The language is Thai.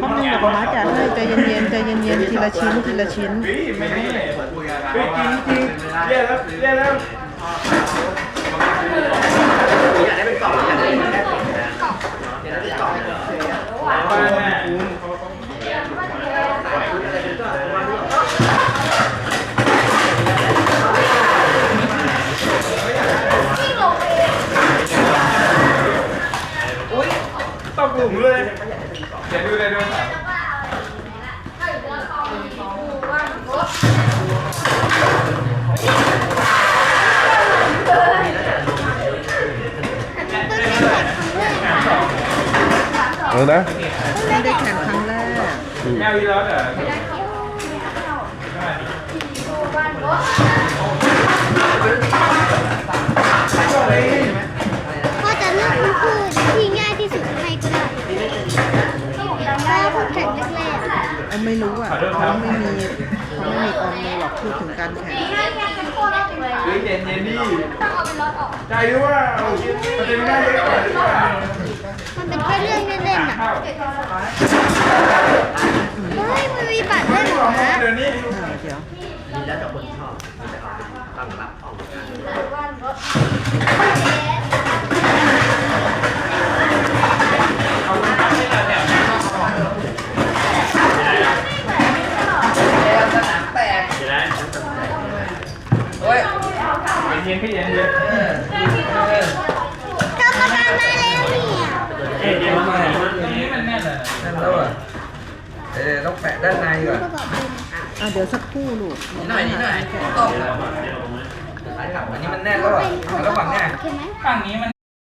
แป๊บนึงเดี๋ยวป๊าม้าจะให้ใจเย็นๆใจเย็นๆทีละชิ้นทีละชิ้น ไม่แน่เฮ้ยจริงจริงเรียกแล้วเรียกแล้วอยากได้เป็นกล่องอยากได้เป็นแค่ถุงนะอยากได้เป็นกล่องบ้านแม่อุ้ยตบหลุมเลยเดี๋ยวดูเลยดูเออนะไม่ได้แข่งครั้งแรก แมวอีแล้วเหรอพ่อ เอาไม่รู้อะเขาไม่มีเขาไม่มีความรู้หรอกพูดถึงการแข่งเฮ้ยเย็นเย็นดิใจด้วยว่ามันจะไม่ได้เยอะกว่าหรือเปล่าๆมันเป็นแค่เรื่องเล่นๆอะข้าวเฮ้ยมันมีบัตรด้วยเหรอนะเดี๋ยวนี้อ่าเดี๋ยวมีแล้วแต่คนชอบมีแต่เอาเป็นตั้งรับเอาเหมือน เย็นพี่เย็นเย็นกรรมการมาแล้วเนี่ยเย็นเย็นมาตรงนี้มันแน่นเลยนั่นแล้วอะเออต้องแปะด้านในก่อนก็บอกเป็นอะเดี๋ยวสักครู่ลูกนิดหน่อยนิดหน่อยต้องอันนี้มันแน่นแล้วอะเป็นของระหว่างเนี่ยฝั่งนี้มัน